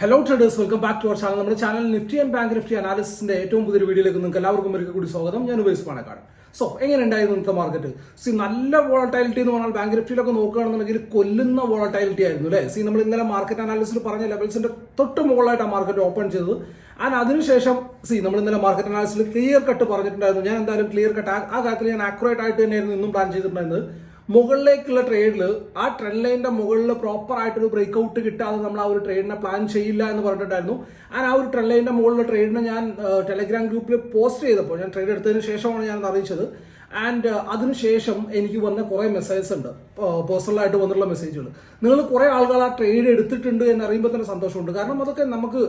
Hello traders welcome back to our channel നമ്മുടെ channel Nifty and bank Nifty അനാലിസിന്റെ ഏറ്റവും പുതിയൊരു വീഡിയോയിലേക്ക് നിങ്ങൾക്ക് എല്ലാവർക്കും ഒരിക്കൽ കൂടി സ്വാഗതം. ഞാൻ ഉപയോഗിച്ച് പാണക്കാട് സോ എങ്ങനെ ഉണ്ടായിരുന്നു ഇന്നത്തെ മാർക്കറ്റ് സി നല്ല വോളറ്റിലിറ്റി എന്ന് പറഞ്ഞാൽ ബാങ്ക് നിഫ്റ്റിയിലൊക്കെ നോക്കുകയാണെന്നുണ്ടെങ്കിൽ കൊല്ലുന്ന വോളറ്റിലിറ്റി ആയിരുന്നു അല്ലേ? സി നമ്മൾ ഇന്നലെ മാർക്കറ്റ് അനാലിസിൽ പറഞ്ഞ ലെവൽസിന്റെ തൊട്ട് മുകളിലായിട്ടാണ് മാർക്കറ്റ് ഓപ്പൺ ചെയ്തത്. ആൻഡ് അതിനുശേഷം സി നമ്മൾ ഇന്നലെ മാർക്കറ്റ് അനാലിസിൽ ക്ലിയർ കട്ട് പറഞ്ഞിട്ടുണ്ടായിരുന്നു. ഞാൻ എന്തായാലും ക്ലിയർ കട്ട് ആ കാര്യത്തിൽ ഞാൻ ആക്യുറേറ്റ് ആയിട്ട് തന്നെയായിരുന്നു ഇന്നും പ്ലാൻ ചെയ്തിട്ടുണ്ടായിരുന്നത്. മുകളിലേക്കുള്ള ട്രേഡിൽ ആ ട്രെൻഡ് ലൈനിന്റെ മുകളിൽ പ്രോപ്പർ ആയിട്ടൊരു ബ്രേക്ക് ഔട്ട് കിട്ടാതെ നമ്മൾ ആ ഒരു ട്രേഡിനെ പ്ലാൻ ചെയ്യില്ല എന്ന് പറഞ്ഞിട്ടുണ്ടായിരുന്നു. ആൻഡ് ആ ഒരു ട്രെൻഡ് ലൈനിന്റെ മുകളിലെ ട്രേഡിനെ ഞാൻ ടെലഗ്രാം ഗ്രൂപ്പിൽ പോസ്റ്റ് ചെയ്തപ്പോൾ ഞാൻ ട്രേഡ് എടുത്തതിന് ശേഷമാണ് ഞാൻ അറിയിച്ചത്. ആൻഡ് അതിനുശേഷം എനിക്ക് വന്ന കുറേ മെസ്സേജസ് ഉണ്ട്. പേഴ്സണലായിട്ട് വന്നിട്ടുള്ള മെസ്സേജുകൾ നിങ്ങൾ കുറേ ആളുകൾ ആ ട്രേഡ് എടുത്തിട്ടുണ്ട് എന്ന് അറിയുമ്പോൾ തന്നെ സന്തോഷമുണ്ട്. കാരണം അതൊക്കെ നമുക്ക്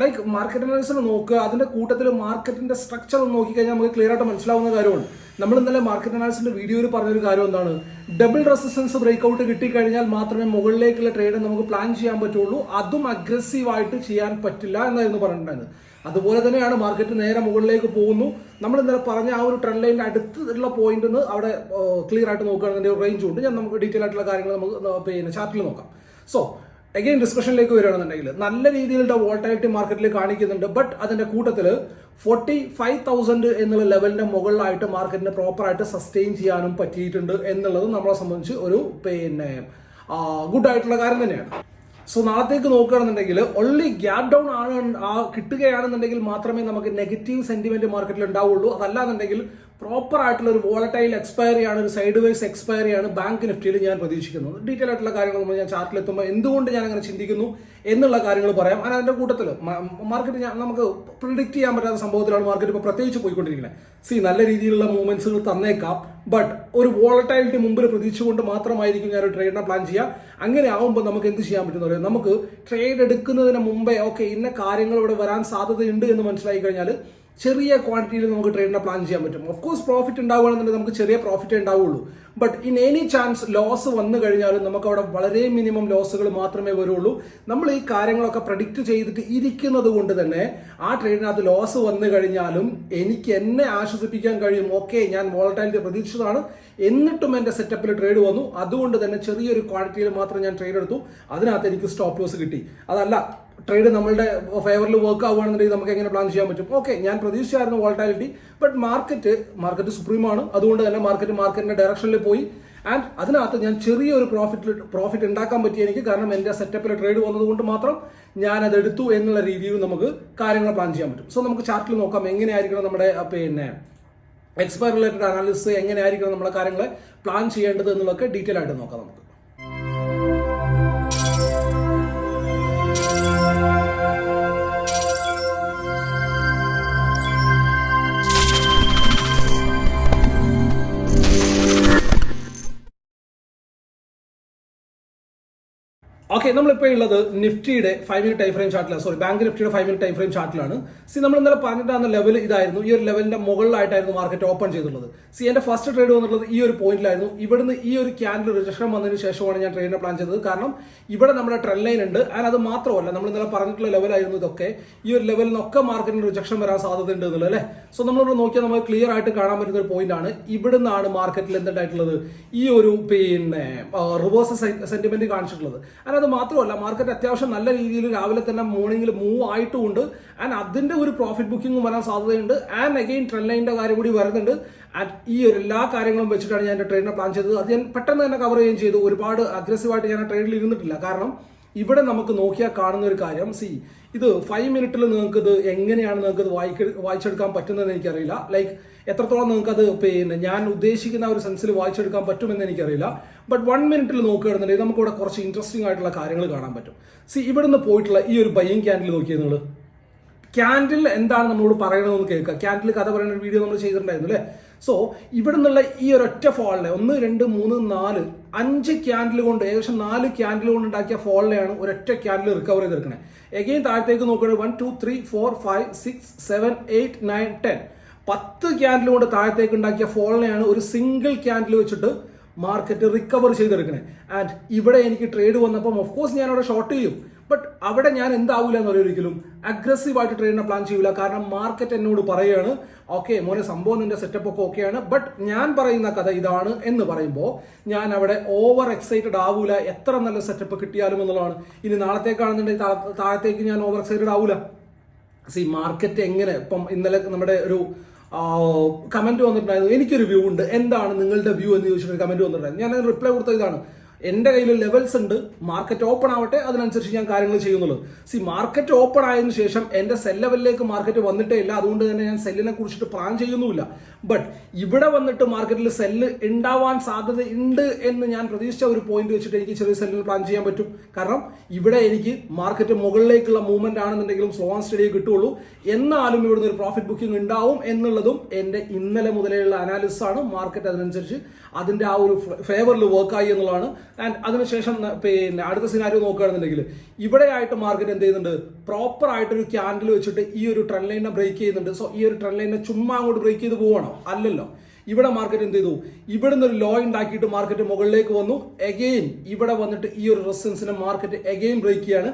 ലൈക്ക് മാർക്കറ്റ് അനാലിസിന് നോക്കുക അതിന്റെ കൂട്ടത്തിൽ മാർക്കറ്റിന്റെ സ്ട്രക്ചർ നോക്കിക്കഴിഞ്ഞാൽ നമുക്ക് ക്ലിയർ ആയിട്ട് മനസ്സിലാവുന്ന കാര്യമാണ്. നമ്മൾ ഇന്നലെ മാർക്കറ്റ് അനാലിസിന്റെ വീഡിയോയിൽ പറഞ്ഞൊരു കാര്യം എന്താണ്? ഡബിൾ റെസിസ്റ്റൻസ് ബ്രേക്ക്ഔട്ട് കിട്ടിക്കഴിഞ്ഞാൽ മാത്രമേ മുകളിലേക്കുള്ള ട്രേഡ് നമുക്ക് പ്ലാൻ ചെയ്യാൻ പറ്റുള്ളൂ. അതും അഗ്രസീവായിട്ട് ചെയ്യാൻ പറ്റില്ല എന്നായിരുന്നു പറഞ്ഞിട്ടുണ്ടായിരുന്നത്. അതുപോലെ തന്നെയാണ് മാർക്കറ്റ് നേരെ മുകളിലേക്ക് പോകുന്നു. നമ്മൾ ഇന്നലെ പറഞ്ഞ ആ ഒരു ട്രെൻഡ് ലൈനിന്റെ അടുത്തുള്ള പോയിന്റ് അവിടെ ക്ലിയർ ആയിട്ട് നോക്കുകയാണെങ്കിൽ റേഞ്ച് ഉണ്ട്. ഞാൻ നമുക്ക് ഡീറ്റെയിൽ ആയിട്ടുള്ള കാര്യങ്ങൾ നമുക്ക് പിന്നെ ചാർട്ടിൽ നോക്കാം. സോ അഗെയിൻ ഡിസ്കഷനിലേക്ക് വരികയാണെന്നുണ്ടെങ്കിൽ നല്ല രീതിയിലുള്ള വോൾട്ടാലിറ്റി മാർക്കറ്റിൽ കാണിക്കുന്നുണ്ട്. ബട്ട് അതിന്റെ കൂട്ടത്തിൽ ഫോർട്ടി ഫൈവ് തൗസൻഡ് എന്നുള്ള ലെവലിന്റെ മുകളിലായിട്ട് മാർക്കറ്റിനെ പ്രോപ്പറായിട്ട് സസ്റ്റെയിൻ ചെയ്യാനും പറ്റിയിട്ടുണ്ട് എന്നുള്ളത് നമ്മളെ സംബന്ധിച്ച് ഒരു പിന്നെ ഗുഡ് ആയിട്ടുള്ള കാര്യം തന്നെയാണ്. സോ നാളത്തേക്ക് നോക്കുകയാണെന്നുണ്ടെങ്കിൽ ഒള്ളി ഗ്യാപ് ഡൗൺ ആണ് കിട്ടുകയാണെന്നുണ്ടെങ്കിൽ മാത്രമേ നമുക്ക് നെഗറ്റീവ് സെന്റിമെന്റ് മാർക്കറ്റിൽ ഉണ്ടാവുള്ളൂ. അതല്ലാന്നുണ്ടെങ്കിൽ പ്രോപ്പർ ആയിട്ടുള്ള ഒരു വോളറ്റൈൽ എക്സ്പയറി ആണ് ഒരു സൈഡ് വൈസ് എക്സ്പയറി ആണ് ബാങ്ക് നിഫ്റ്റിയിൽ ഞാൻ പ്രതീക്ഷിക്കുന്നത് ഡീറ്റെയിൽ ആയിട്ടുള്ള കാര്യങ്ങൾ നമ്മൾ ഞാൻ ചാർട്ടിൽ എത്തുമ്പോൾ എന്തുകൊണ്ട് ഞാൻ അങ്ങനെ ചിന്തിക്കുന്നു എന്നുള്ള കാര്യങ്ങൾ പറയാം. അങ്ങനെ അതിന്റെ കൂട്ടത്തിൽ മാർക്കറ്റ് ഞാൻ നമുക്ക് പ്രിഡിക്റ്റ് ചെയ്യാൻ പറ്റാത്ത സംഭവത്തിലാണ് മാർക്കറ്റ് ഇപ്പോൾ പ്രത്യേകിച്ച് പോയിക്കൊണ്ടിരിക്കുന്നത്. സി നല്ല രീതിയിലുള്ള മൂവ്മെന്റ്സുകൾ തന്നേക്കാം ബട്ട് ഒരു വോളറ്റൈലിറ്റി മുമ്പിൽ പ്രതീക്ഷിച്ചുകൊണ്ട് മാത്രമായിരിക്കും ഞാൻ ഒരു ട്രേഡിനെ പ്ലാൻ ചെയ്യുക. അങ്ങനെ ആവുമ്പോൾ നമുക്ക് എന്ത് ചെയ്യാൻ പറ്റുന്ന പറയാം. നമുക്ക് ട്രേഡ് എടുക്കുന്നതിന് മുമ്പേ ഓക്കെ ഇന്ന കാര്യങ്ങൾ ഇവിടെ വരാൻ സാധ്യതയുണ്ട് എന്ന് മനസ്സിലായി കഴിഞ്ഞാൽ ചെറിയ ക്വാണ്ടിറ്റിയിൽ നമുക്ക് ട്രേഡിനെ പ്ലാൻ ചെയ്യാൻ പറ്റും. ഓഫ് കോഴ്സ് പ്രോഫിറ്റ് ഉണ്ടാവുകയാണെന്നുണ്ടെങ്കിൽ നമുക്ക് ചെറിയ പ്രോഫിറ്റ് ഉണ്ടാവുള്ളൂ. But in any chance loss വന്നു കഴിഞ്ഞാലും നമുക്ക് അവിടെ വളരെ മിനിമം ലോസുകൾ മാത്രമേ വരുള്ളൂ. നമ്മൾ ഈ കാര്യങ്ങളൊക്കെ പ്രഡിക്റ്റ് ചെയ്തിട്ട് ഇരിക്കുന്നത് കൊണ്ട് തന്നെ ആ ട്രേഡിനകത്ത് ലോസ് വന്നു കഴിഞ്ഞാലും എനിക്ക് എന്നെ ആശ്വസിപ്പിക്കാൻ കഴിയും. ഓക്കെ ഞാൻ വോളറ്റൈലിറ്റി പ്രതീക്ഷിച്ചതാണ്. എന്നിട്ടും എന്റെ സെറ്റപ്പിൽ ട്രേഡ് വന്നു. അതുകൊണ്ട് തന്നെ ചെറിയൊരു ക്വാണ്ടിറ്റിയിൽ മാത്രം ഞാൻ ട്രേഡ് എടുത്തു. അതിനകത്ത് എനിക്ക് സ്റ്റോപ്പ് ലോസ് കിട്ടി. അതല്ല ട്രേഡ് നമ്മളുടെ ഫേവറിൽ വർക്ക് ആവുകയാണെന്നുണ്ടെങ്കിൽ നമുക്ക് എങ്ങനെ പ്ലാൻ ചെയ്യാൻ പറ്റും? ഓക്കെ ഞാൻ പ്രതീക്ഷിച്ചായിരുന്നു വോൾട്ടാലിറ്റി ബട്ട് മാർക്കറ്റ് മാർക്കറ്റ് സുപ്രീമാണ് അതുകൊണ്ട് തന്നെ മാർക്കറ്റ് മാർക്കറ്റിന്റെ ഡയറക്ഷനിൽ പോയി. ആൻഡ് അതിനകത്ത് ഞാൻ ചെറിയൊരു പ്രോഫിറ്റ് പ്രോഫിറ്റ് ഉണ്ടാക്കാൻ പറ്റിയ എനിക്ക്. കാരണം എന്റെ സെറ്റപ്പിൽ ട്രേഡ് വന്നതുകൊണ്ട് മാത്രം ഞാൻ അത് എടുത്തു എന്നുള്ള രീതിയിൽ നമുക്ക് കാര്യങ്ങൾ പ്ലാൻ ചെയ്യാൻ പറ്റും. സോ നമുക്ക് ചാർട്ടിൽ നോക്കാം എങ്ങനെയായിരിക്കണം നമ്മുടെ പിന്നെ എക്സ്പയർ റിലേറ്റഡ് അനാലിസിസ് എങ്ങനെയായിരിക്കണം നമ്മുടെ കാര്യങ്ങളെ പ്ലാൻ ചെയ്യേണ്ടത് എന്നുള്ളതൊക്കെ ഡീറ്റെയിൽ ആയിട്ട് നോക്കാം നമുക്ക്. ഓക്കെ നമ്മളിപ്പോൾ ഉള്ളത് നിഫ്റ്റിയുടെ ഫൈവ് മിനിറ്റ് ടൈം ഫ്രെയിം ചാർട്ടിലാണ് സോറി ബാങ്ക് നിഫ്റ്റിയുടെ ഫൈവ് മിനിറ്റ് ടൈം ഫ്രെയിം ചാർട്ടിലാണ് സി നമ്മൾ ഇന്നലെ പറഞ്ഞിട്ടാണ് ലെവൽ ഇതായിരുന്നു. ഈ ഒരു ലെവലിന്റെ മുകളിലായിട്ടായിരുന്നു മാർക്കറ്റ് ഓപ്പൺ ചെയ്തിട്ടുള്ളത്. സി എന്റെ ഫസ്റ്റ് ട്രേഡ് വന്നിട്ടുള്ളത് ഈ ഒരു പോയിന്റിലായിരുന്നു ഇവിടുന്ന് ഈ ഒരു ക്യാൻഡിൽ റിജക്ഷൻ വന്നതിന് ശേഷമാണ് ഞാൻ ട്രേഡിനെ പ്ലാൻ ചെയ്തത്. കാരണം ഇവിടെ നമ്മുടെ ട്രെൻഡ് ലൈൻ ഉണ്ട്. ആൻഡ് അത് മാത്രമല്ല നമ്മൾ ഇന്നലെ പറഞ്ഞിട്ടുള്ള ലെവലായിരുന്നു ഇതൊക്കെ. ഈ ഒരു ലെവലിൽ നിന്നൊക്കെ മാർക്കറ്റിന് റിജക്ഷൻ വരാൻ സാധ്യതയുണ്ട് എന്നുള്ളത് അല്ലേ? സോ നമ്മളിവിടെ നോക്കിയാൽ നമുക്ക് ക്ലിയർ ആയിട്ട് കാണാൻ പറ്റുന്ന ഒരു പോയിന്റ് ആണ്. ഇവിടുന്നാണ് മാർക്കറ്റിൽ എന്തുണ്ടായിട്ടുള്ളത്? ഈ ഒരു പിന്നെ റിവേഴ്സ് സെന്റിമെന്റ് കാണിച്ചിട്ടുള്ളത്. ആൻഡ് അത് മാത്രമല്ല മാർക്കറ്റ് അത്യാവശ്യം നല്ല രീതിയിൽ രാവിലെ തന്നെ മോർണിംഗിൽ മൂവ് ആയിട്ടുമുണ്ട് ആൻഡ് അതിന്റെ ഒരു പ്രോഫിറ്റ് ബുക്കിംഗും വരാൻ സാധ്യതയുണ്ട്. ആൻഡ് അഗെയിൻ ട്രെൻഡ് ലൈനിന്റെ കാര്യം കൂടി വരുന്നുണ്ട്. ഈ ഒരു എല്ലാ കാര്യങ്ങളും വെച്ചിട്ടാണ് ഞാൻ എന്റെ ട്രേഡിനെ പ്ലാൻ ചെയ്തത്. അത് ഞാൻ പെട്ടെന്ന് തന്നെ കവർ ചെയ്യുകയും ചെയ്തു. ഒരുപാട് അഗ്രസീവായിട്ട് ഞാൻ ആ ട്രേഡിൽ ഇരുന്നിട്ടില്ല. കാരണം ഇവിടെ നമുക്ക് നോക്കിയാൽ കാണുന്ന ഒരു കാര്യം. സി ഇത് ഫൈവ് മിനിറ്റിൽ നിങ്ങൾക്ക് ഇത് എങ്ങനെയാണ് നിങ്ങൾക്ക് ഇത് വായിക്ക വായിച്ചെടുക്കാൻ പറ്റുന്നതെന്ന് എനിക്കറിയില്ല. ലൈക്ക് എത്രത്തോളം നിങ്ങൾക്ക് അത് പിന്നെ ഞാൻ ഉദ്ദേശിക്കുന്ന ഒരു സെൻസിൽ വായിച്ചെടുക്കാൻ പറ്റുമെന്ന് എനിക്കറിയില്ല. ബട്ട് വൺ മിനിറ്റിൽ നോക്കുകയാണെന്നുണ്ടെങ്കിൽ നമുക്ക് ഇവിടെ കുറച്ച് ഇൻട്രസ്റ്റിംഗ് ആയിട്ടുള്ള കാര്യങ്ങൾ കാണാൻ പറ്റും. സി ഇവിടുന്ന് പോയിട്ടുള്ള ഈ ഒരു ബയ്യിങ് ക്യാൻഡിൽ നോക്കിയത് നിങ്ങൾ ക്യാൻഡിൽ എന്താണ് നമ്മളോട് പറയണമെന്ന് കേൾക്കുക. ക്യാൻഡിൽ കഥ പറയുന്ന ഒരു വീഡിയോ നമ്മൾ ചെയ്തിട്ടുണ്ടായിരുന്നു അല്ലേ? സോ ഇവിടെ നിന്നുള്ള ഈ ഒരൊറ്റ ഫോളിനെ ഒന്ന് രണ്ട് മൂന്ന് നാല് അഞ്ച് ക്യാൻഡിൽ കൊണ്ട് ഏകദേശം നാല് ക്യാൻഡിൽ കൊണ്ട് ഉണ്ടാക്കിയ ഫോളിനെയാണ് ഒരൊറ്റ ക്യാൻഡിൽ റിക്കവർ ചെയ്തെടുക്കുന്നത് എഗെയിൻ താഴത്തേക്ക് നോക്കുകയാണെങ്കിൽ one two three four five six seven eight nine ten പത്ത് ക്യാൻഡിൽ കൊണ്ട് താഴത്തേക്ക് ഉണ്ടാക്കിയ ഫോളിനെയാണ് ഒരു സിംഗിൾ ക്യാൻഡിൽ വെച്ചിട്ട് മാർക്കറ്റ് റിക്കവർ ചെയ്തെടുക്കണേ. ആൻഡ് ഇവിടെ എനിക്ക് ട്രേഡ് വന്നപ്പം ഓഫ് കോഴ്സ് ഞാനവിടെ ഷോർട്ട് ചെയ്യും. ബട്ട് അവിടെ ഞാൻ എന്താവില്ല എന്ന് ഒരിക്കലും അഗ്രസീവായിട്ട് ട്രേഡിനെ പ്ലാൻ ചെയ്യില്ല കാരണം മാർക്കറ്റ് എന്നോട് പറയുകയാണ് ഓക്കെ മോനെ സംഭവം നിന്റെ സെറ്റപ്പ് ഒക്കെ ഓക്കെയാണ് ബട്ട് ഞാൻ പറയുന്ന കഥ ഇതാണ് എന്ന് പറയുമ്പോൾ ഞാൻ അവിടെ ഓവർ എക്സൈറ്റഡ് ആവൂല. എത്ര നല്ല സെറ്റപ്പ് കിട്ടിയാലും എന്നുള്ളതാണ്. ഇനി നാളത്തേക്കാണെന്നുണ്ടെങ്കിൽ താഴത്തേക്ക് ഞാൻ ഓവർ എക്സൈറ്റഡ് ആവൂല. സി മാർക്കറ്റ് എങ്ങനെ ഇപ്പം ഇന്നലെ നമ്മുടെ ഒരു കമന്റ് വന്നിട്ടുണ്ടായിരുന്നു. എനിക്കൊരു വ്യൂ ഉണ്ട്. എന്താണ് നിങ്ങളുടെ വ്യൂ എന്ന് ചോദിച്ചിട്ട് കമന്റ് വന്നിട്ടുണ്ടായിരുന്നു. ഞാൻ റിപ്ലൈ കൊടുത്ത ഇതാണ്. എന്റെ കയ്യിൽ ലെവൽസ് ഉണ്ട്. മാർക്കറ്റ് ഓപ്പൺ ആവട്ടെ അതിനനുസരിച്ച് ഞാൻ കാര്യങ്ങൾ ചെയ്യുന്നുള്ളൂ. സി മാർക്കറ്റ് ഓപ്പൺ ആയതിനു ശേഷം എന്റെ സെൽ ലെവലിലേക്ക് മാർക്കറ്റ് വന്നിട്ടേ ഇല്ല. അതുകൊണ്ട് തന്നെ ഞാൻ സെല്ലിനെ കുറിച്ചിട്ട് പ്ലാൻ ചെയ്യുന്നുമില്ല. ബട്ട് ഇവിടെ വന്നിട്ട് മാർക്കറ്റിൽ സെല്ല് ഉണ്ടാവാൻ സാധ്യത ഉണ്ട് എന്ന് ഞാൻ പ്രതീക്ഷിച്ച ഒരു പോയിന്റ് വെച്ചിട്ട് എനിക്ക് ചെറിയ സെല്ലിൽ പ്ലാൻ ചെയ്യാൻ പറ്റും. കാരണം ഇവിടെ എനിക്ക് മാർക്കറ്റ് മുകളിലേക്കുള്ള മൂവ്മെന്റ് ആണെന്നുണ്ടെങ്കിലും സ്ലോ ആൻഡ് സ്റ്റഡിയെ കിട്ടുള്ളൂ എന്നാലും ഇവിടുന്ന് ഒരു പ്രോഫിറ്റ് ബുക്കിംഗ് ഉണ്ടാവും എന്നുള്ളതും എന്റെ ഇന്നലെ മുതലെയുള്ള അനാലിസിസ് ആണ്. മാർക്കറ്റ് അതിനനുസരിച്ച് അതിന്റെ ആ ഒരു ഫേവറിൽ വർക്കായി എന്നുള്ളതാണ്. ആൻഡ് അതിനുശേഷം പിന്നെ അടുത്ത സിനാരിയോ നോക്കുകയാണെന്നുണ്ടെങ്കിൽ ഇവിടെ ആയിട്ട് മാർക്കറ്റ് എന്ത് ചെയ്യുന്നുണ്ട്? പ്രോപ്പർ ആയിട്ട് ഒരു ക്യാൻഡിൽ വെച്ചിട്ട് ഈ ഒരു ട്രെൻഡ് ലൈനെ ബ്രേക്ക് ചെയ്യുന്നുണ്ട്. സോ ഈ ഒരു ട്രെൻഡ് ലൈനെ ചുമ്മാ അങ്ങോട്ട് ബ്രേക്ക് ചെയ്ത് പോവാണോ അല്ലല്ലോ. ഇവിടെ മാർക്കറ്റ് എന്ത് ചെയ്തു? ഇവിടെ നിന്ന് ഒരു ലോ ഉണ്ടാക്കിയിട്ട് മാർക്കറ്റ് മുകളിലേക്ക് വന്നു. എഗെയിൻ ഇവിടെ വന്നിട്ട് ഈ ഒരു റെസിസ്റ്റൻസിനെ മാർക്കറ്റ് എഗെയിൻ ബ്രേക്ക് ചെയ്യാണ്.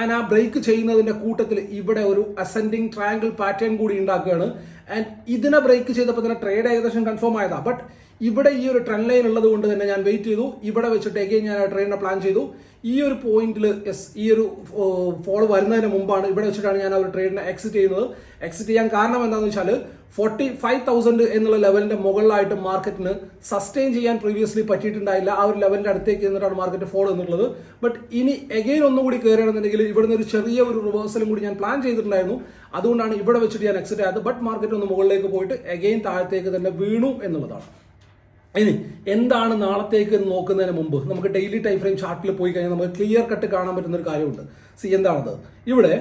ആൻഡ് ആ ബ്രേക്ക് ചെയ്യുന്നതിന്റെ കൂട്ടത്തിൽ ഇവിടെ ഒരു അസെൻഡിങ് ട്രയാങ്കിൾ പാറ്റേൺ കൂടി ഉണ്ടാക്കുകയാണ്. ആൻഡ് ഇതിനെ ബ്രേക്ക് ചെയ്തപ്പോൾ തന്നെ ട്രേഡ് ഏകദേശം കൺഫേം ആയതാണ് ബട്ട് ഇവിടെ ഈ ഒരു ട്രെൻഡ് ലൈൻ ഉള്ളത് കൊണ്ട് തന്നെ ഞാൻ വെയിറ്റ് ചെയ്തു. ഇവിടെ വെച്ചിട്ട് എഗെയിൻ ഞാൻ ട്രെയിനിനെ പ്ലാൻ ചെയ്തു. ഈ ഒരു പോയിന്റിൽ എസ് ഈ ഒരു ഫോൾ വരുന്നതിന് മുമ്പാണ് ഇവിടെ വെച്ചിട്ടാണ് ഞാൻ ആ ഒരു ട്രേഡിനെ എക്സിറ്റ് ചെയ്യുന്നത്. എക്സിറ്റ് ചെയ്യാൻ കാരണം എന്താണെന്ന് വെച്ചാൽ ഫോർട്ടി ഫൈവ് തൗസൻഡ് എന്നുള്ള ലെവലിന്റെ മുകളിലായിട്ട് മാർക്കറ്റിന് സസ്റ്റെയിൻ ചെയ്യാൻ പ്രീവിയസ്ലി പറ്റിയിട്ടുണ്ടായില്ല. ആ ഒരു ലെവലിന്റെ അടുത്തേക്ക് എന്നിട്ടാണ് മാർക്കറ്റ് ഫോൾ എന്നുള്ളത് ബട്ട് ഇനി എഗെയിൻ ഒന്നുകൂടി കയറുകയാണെന്നുണ്ടെങ്കിൽ ഇവിടുന്ന് ഒരു ചെറിയ ഒരു റിവേഴ്സലും കൂടി ഞാൻ പ്ലാൻ ചെയ്തിട്ടുണ്ടായിരുന്നു. അതുകൊണ്ടാണ് ഇവിടെ വെച്ചിട്ട് ഞാൻ എക്സിറ്റ് ആയത്. ബട്ട് മാർക്കറ്റ് ഒന്ന് മുകളിലേക്ക് പോയിട്ട് എഗെയിൻ താഴത്തേക്ക് തന്നെ വീണു എന്നുള്ളതാണ്. ഇനി എന്താണ് നാളത്തേക്ക് നോക്കുന്നതിന് മുമ്പ് നമുക്ക് ഡെയിലി ടൈം ഫ്രെയിം ചാർട്ടിൽ പോയി കഴിഞ്ഞാൽ നമുക്ക് ക്ലിയർ കട്ട് കാണാൻ പറ്റുന്ന ഒരു കാര്യമുണ്ട്. സി എന്താണത്? ഇവിടെ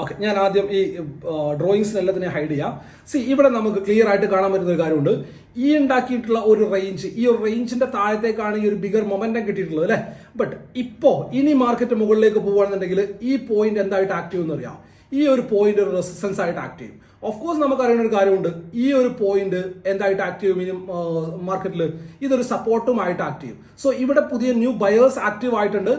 ഓക്കെ ഞാൻ ആദ്യം ഈ ഡ്രോയിങ്സിനെല്ലാത്തിനെ ഹൈഡ് ചെയ്യാം. സി ഇവിടെ നമുക്ക് ക്ലിയർ ആയിട്ട് കാണാൻ പറ്റുന്ന ഒരു കാര്യമുണ്ട്. ഈ ഉണ്ടാക്കിയിട്ടുള്ള ഒരു റേഞ്ച് ഈ ഒരു റേഞ്ചിന്റെ താഴത്തേക്കാണ് ഈ ഒരു ബിഗർ മൊമെന്റം കിട്ടിയിട്ടുള്ളത് അല്ലേ? ബട്ട് ഇപ്പോ ഇനി മാർക്കറ്റ് മുകളിലേക്ക് പോകുകയാണെന്നുണ്ടെങ്കിൽ ഈ പോയിന്റ് എന്തായിട്ട് ആക്റ്റീവ് എന്ന് അറിയാം. ഈ ഒരു പോയിന്റ് ഒരു റെസിസ്റ്റൻസ് ആയിട്ട് ആക്ട് ചെയ്യും. ഓഫ് കോഴ്സ് നമുക്ക് അറിയുന്ന ഒരു കാര്യമുണ്ട്. ഈ ഒരു പോയിന്റ് എന്തായിട്ട് ആക്ട് ചെയ്യും? ഇനി മാർക്കറ്റിൽ ഇതൊരു സപ്പോർട്ടുമായിട്ട് ആക്ട് ചെയ്യും. സോ ഇവിടെ പുതിയ ന്യൂ ബയേഴ്സ് ആക്റ്റീവ് ആയിട്ടുണ്ട്.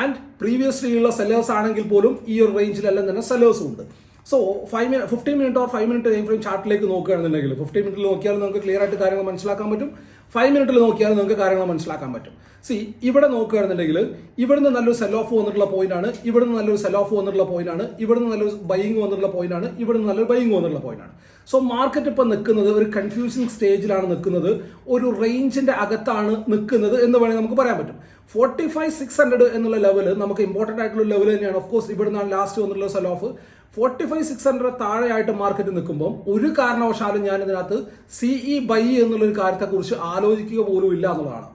ആൻഡ് പ്രീവിയസ്ലി ഉള്ള സെല്ലേഴ്സ് ആണെങ്കിൽ പോലും ഈ ഒരു റേഞ്ചിലെല്ലാം തന്നെ സെല്ലേഴ്സും ഉണ്ട്. So five minute fifteen minute or five minute time frame ചാർട്ടിലേക്ക് നോക്കുകയാണെന്നുണ്ടെങ്കിൽ ഫിഫ്റ്റീൻ മിനിറ്റിൽ നോക്കിയാൽ നമുക്ക് ക്ലിയർ ആയിട്ട് കാര്യങ്ങൾ മനസ്സിലാക്കാൻ പറ്റും. ഫൈവ് മിനിറ്റിൽ നോക്കിയാൽ നിങ്ങൾക്ക് കാര്യങ്ങൾ മനസ്സിലാക്കാൻ പറ്റും. സി ഇവിടെ നോക്കുകയാണെന്നുണ്ടെങ്കിൽ ഇവിടുന്ന് നല്ലൊരു സെൽ ഓഫ് വന്നിട്ടുള്ള പോയിന്റ് ആണ് ഇവിടുന്ന് നല്ലൊരു സെൽ ഓഫ് വന്നിട്ടുള്ള പോയിന്റ് ആണ് ഇവിടുന്ന് നല്ലൊരു ബൈയിങ് വന്നിട്ടുള്ള പോയിന്റ് ആണ് ഇവിടുന്ന് നല്ലൊരു ബൈയിങ് വന്നിട്ടുള്ള പോയിന്റ് ആണ്. സോ മാർക്കറ്റ് ഇപ്പം നിൽക്കുന്നത് ഒരു കൺഫ്യൂസിങ് സ്റ്റേജിലാണ് നിൽക്കുന്നത് ഒരു റേഞ്ചിന്റെ അകത്താണ് നിൽക്കുന്നത് എന്ന് വേണമെങ്കിൽ നമുക്ക് പറയാൻ പറ്റും. ഫോർട്ടി ഫൈവ് സിക്സ് ഹൺഡ്രഡ് എന്നുള്ള ലെവൽ നമുക്ക് ഇമ്പോർട്ടന്റ് ആയിട്ടുള്ള ലെവൽ തന്നെയാണ്. ഓഫ് കോഴ്സ് ഇവിടെ നിന്നാണ് ലാസ്റ്റ് വന്നിട്ടുള്ള sell off forty five six hundred താഴെയായിട്ട് മാർക്കറ്റ് നിൽക്കുമ്പോൾ ഒരു കാരണവശാലും ഞാൻ ഇതിനകത്ത് സിഇ ബൈ എന്നുള്ളൊരു കാര്യത്തെക്കുറിച്ച് ആലോചിക്കുക പോലും ഇല്ല എന്നുള്ളതാണ്.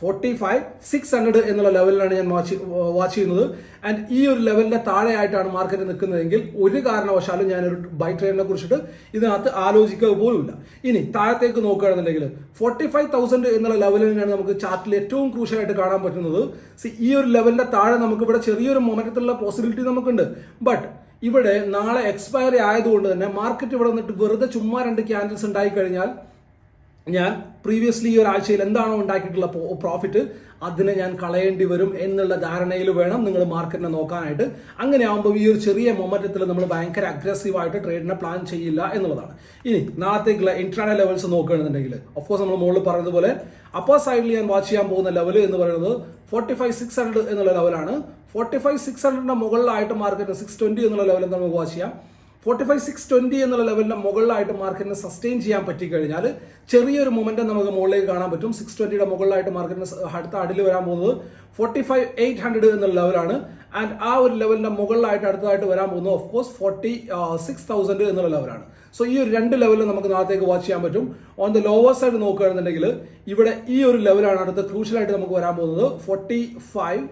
ഫോർട്ടി ഫൈവ് സിക്സ് ഹൺഡ്രഡ് എന്നുള്ള ലെവലിലാണ് ഞാൻ വാച്ച് വാച്ച് ചെയ്യുന്നത്. ആൻഡ് ഈ ഒരു ലെവലിന്റെ താഴെയായിട്ടാണ് മാർക്കറ്റ് നിൽക്കുന്നതെങ്കിൽ ഒരു കാരണവശാലും ഞാനൊരു ബൈ ട്രെയിനിനെ കുറിച്ചിട്ട് ഇതിനകത്ത് ആലോചിക്കുക പോലുമില്ല. ഇനി താഴത്തേക്ക് നോക്കുകയാണെന്നുണ്ടെങ്കിൽ ഫോർട്ടി ഫൈവ് തൗസൻഡ് എന്നുള്ള ലെവലിൽ തന്നെയാണ് നമുക്ക് ചാർട്ടിൽ ഏറ്റവും ക്രൂഷ്യായിട്ട് കാണാൻ പറ്റുന്നത്. സി ഈ ഒരു ലെവലിന്റെ താഴെ നമുക്ക് ഇവിടെ ചെറിയൊരു മൊമെന്റത്തിലുള്ള പോസിബിലിറ്റി നമുക്കുണ്ട്. ബട്ട് ഇവിടെ നാളെ എക്സ്പയറി ആയതുകൊണ്ട് തന്നെ മാർക്കറ്റ് ഇവിടെ വെറുതെ ചുമ്മാ രണ്ട് ക്യാൻഡിൽസ് ഉണ്ടായി കഴിഞ്ഞാൽ ഞാൻ പ്രീവിയസ്ലി ഈ ഒരാഴ്ചയിൽ എന്താണോ ഉണ്ടാക്കിയിട്ടുള്ള പ്രോഫിറ്റ് അതിനെ ഞാൻ കളയേണ്ടി വരും എന്നുള്ള ധാരണയിൽ വേണം നിങ്ങൾ മാർക്കറ്റിനെ നോക്കാനായിട്ട്. അങ്ങനെ ആകുമ്പോൾ ഈ ഒരു ചെറിയ മൊമെറ്റത്തിൽ നമ്മൾ ഭയങ്കര അഗ്രസീവായിട്ട് ട്രേഡിനെ പ്ലാൻ ചെയ്യില്ല എന്നുള്ളതാണ്. ഇനി നാളത്തേക്കുള്ള ഇൻട്രാഡേ ലെവൽസ് നോക്കുകയാണെന്നുണ്ടെങ്കിൽ ഓഫ്കോഴ്സ് നമ്മൾ മുകളിൽ പറഞ്ഞതുപോലെ അപ്പർ സൈഡിൽ ഞാൻ വാച്ച് ചെയ്യാൻ പോകുന്ന ലെവൽ എന്ന് പറയുന്നത് ഫോർട്ടി ഫൈവ് സിക്സ് ഹൺഡ്രഡ് എന്നുള്ള ലെവലാണ് ഫോർട്ടി ഫൈവ് സിക്സ് ഹൺഡ്രഡിന്റെ മുകളിലായിട്ട് മാർക്കറ്റ് സിക്സ് ട്വന്റി എന്നുള്ള ലെവലിൽ നമുക്ക് വാച്ച് ചെയ്യാം. ഫോർട്ടി ഫൈവ് സിക്സ് ട്വന്റി എന്നുള്ള ലെവലിന്റെ മുകളിലായിട്ട് മാർക്കറ്റിനെ സസ്റ്റെയിൻ ചെയ്യാൻ പറ്റിക്കഴിഞ്ഞാൽ ചെറിയൊരു മൊമെന്റം നമുക്ക് മുകളിലേക്ക് കാണാൻ പറ്റും. സിക്സ് ട്വന്റിയുടെ മുകളിലായിട്ട് മാർക്കറ്റിന് അടുത്ത അടിൽ വരാൻ പോകുന്നത് ഫോർട്ടി ഫൈവ് എയ്റ്റ് ഹൺഡ്രഡ് എന്നുള്ള ലെവലാണ് ആൻഡ് ആ ഒരു ലെവലിന്റെ മുകളിലായിട്ട് അടുത്തതായിട്ട് വരാൻ പോകുന്നത് of course forty six thousand എന്നുള്ള ലെവലാണ് സോ ഈ ഒരു രണ്ട് ലെവലിൽ നമുക്ക് നാളത്തേക്ക് വാച്ച് ചെയ്യാൻ പറ്റും. ഓൺ ദ ലോവർ സൈഡ് നോക്കുകയാണെന്നുണ്ടെങ്കിൽ ഇവിടെ ഈ ഒരു ലെവലാണ് അടുത്ത ക്രൂഷ്യലായിട്ട് നമുക്ക് വരാൻ പോകുന്നത്. ഫോർട്ടി ഫൈവ്